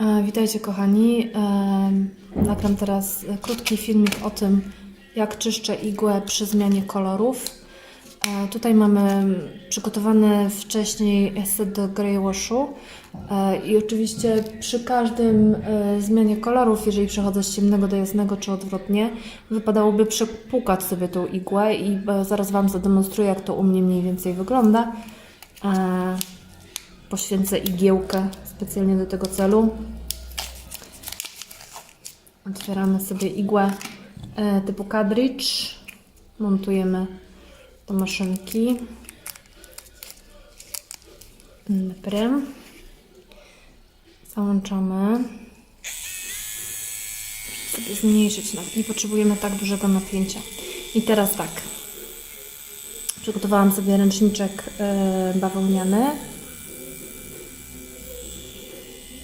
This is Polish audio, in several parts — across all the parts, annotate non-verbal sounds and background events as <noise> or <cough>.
E, Witajcie kochani. E, Nagram teraz krótki filmik o tym, jak czyszczę igłę przy zmianie kolorów. E, Tutaj mamy przygotowany wcześniej set do grey washu E, i oczywiście przy każdym zmianie kolorów, jeżeli przechodzę z ciemnego do jasnego czy odwrotnie, wypadałoby przepłukać sobie tą igłę i zaraz Wam zademonstruję, jak to u mnie mniej więcej wygląda. Poświęcę igiełkę specjalnie do tego celu. Otwieramy sobie igłę e, typu cartridge. Montujemy do maszynki. Dobra. Załączamy. Muszę sobie zmniejszyć. Nie potrzebujemy tak dużego napięcia. I teraz tak. Przygotowałam sobie ręczniczek e, bawełniany.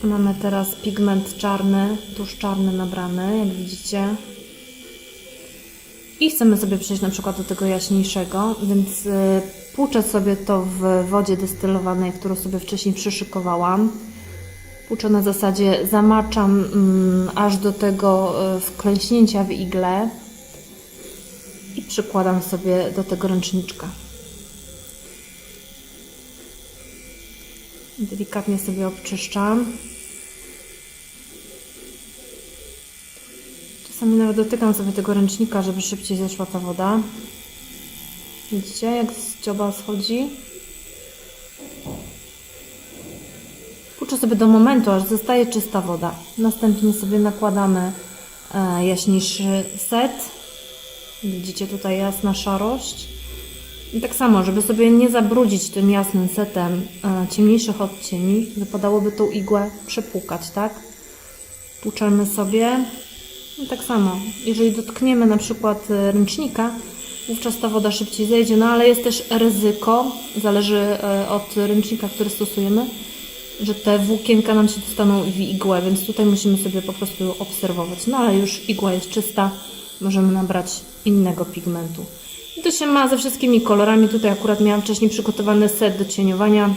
Mamy teraz pigment czarny, tusz czarny nabrany, jak widzicie. I chcemy sobie przejść na przykład do tego jaśniejszego, więc y, płuczę sobie to w wodzie destylowanej, którą sobie wcześniej przyszykowałam. Płuczę na zasadzie zamaczam mm, aż do tego y, wklęśnięcia w igle i przykładam sobie do tego ręczniczka. Delikatnie sobie obczyszczam. Czasami nawet dotykam sobie tego ręcznika, żeby szybciej zeszła ta woda. Widzicie, jak z dzioba schodzi? Puczę sobie do momentu, aż zostaje czysta woda. Następnie sobie nakładamy e, jaśniejszy set. Widzicie tutaj jasna szarość. I tak samo, żeby sobie nie zabrudzić tym jasnym setem e, ciemniejszych odcieni, wypadałoby tą igłę przepłukać, tak? Płuczemy sobie. I tak samo, jeżeli dotkniemy na przykład e, ręcznika, wówczas ta woda szybciej zejdzie, no ale jest też ryzyko, zależy e, od ręcznika, który stosujemy, że te włókienka nam się dostaną w igłę, więc tutaj musimy sobie po prostu obserwować. No ale już igła jest czysta, możemy nabrać innego pigmentu. I to się ma ze wszystkimi kolorami. Tutaj akurat miałam wcześniej przygotowany set do cieniowania,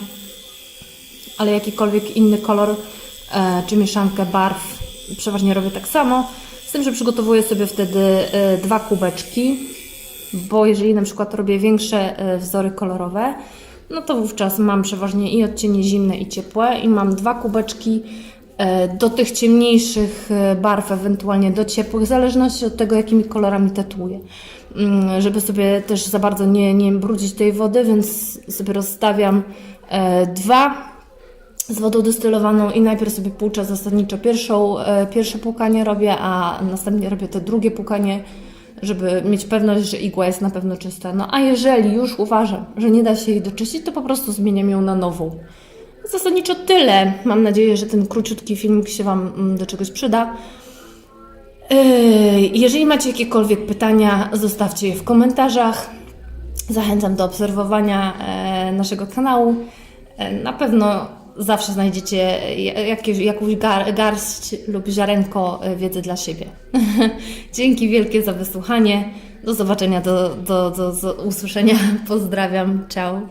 ale jakikolwiek inny kolor e, czy mieszankę barw przeważnie robię tak samo. Z tym, że przygotowuję sobie wtedy e, dwa kubeczki, bo jeżeli na przykład robię większe e, wzory kolorowe, no to wówczas mam przeważnie i odcienie zimne i ciepłe i mam dwa kubeczki do tych ciemniejszych e, barw, ewentualnie do ciepłych, w zależności od tego, jakimi kolorami tatuję. Mm, Żeby sobie też za bardzo nie, nie brudzić tej wody, więc sobie rozstawiam e, dwa z wodą destylowaną i najpierw sobie płuczę zasadniczo pierwszą, e, pierwsze płukanie robię, a następnie robię to drugie płukanie, żeby mieć pewność, że igła jest na pewno czysta. No a jeżeli już uważam, że nie da się jej doczyścić, to po prostu zmieniam ją na nową. Zasadniczo tyle. Mam nadzieję, że ten króciutki filmik się Wam mm, do czegoś przyda. Yy, Jeżeli macie jakiekolwiek pytania, zostawcie je w komentarzach. Zachęcam do obserwowania e, naszego kanału. E, Na pewno zawsze znajdziecie jakieś, jakąś gar, garść lub ziarenko e, wiedzy dla siebie. <laughs> Dzięki wielkie za wysłuchanie. Do zobaczenia, do, do, do, do usłyszenia. <laughs> Pozdrawiam. Ciao.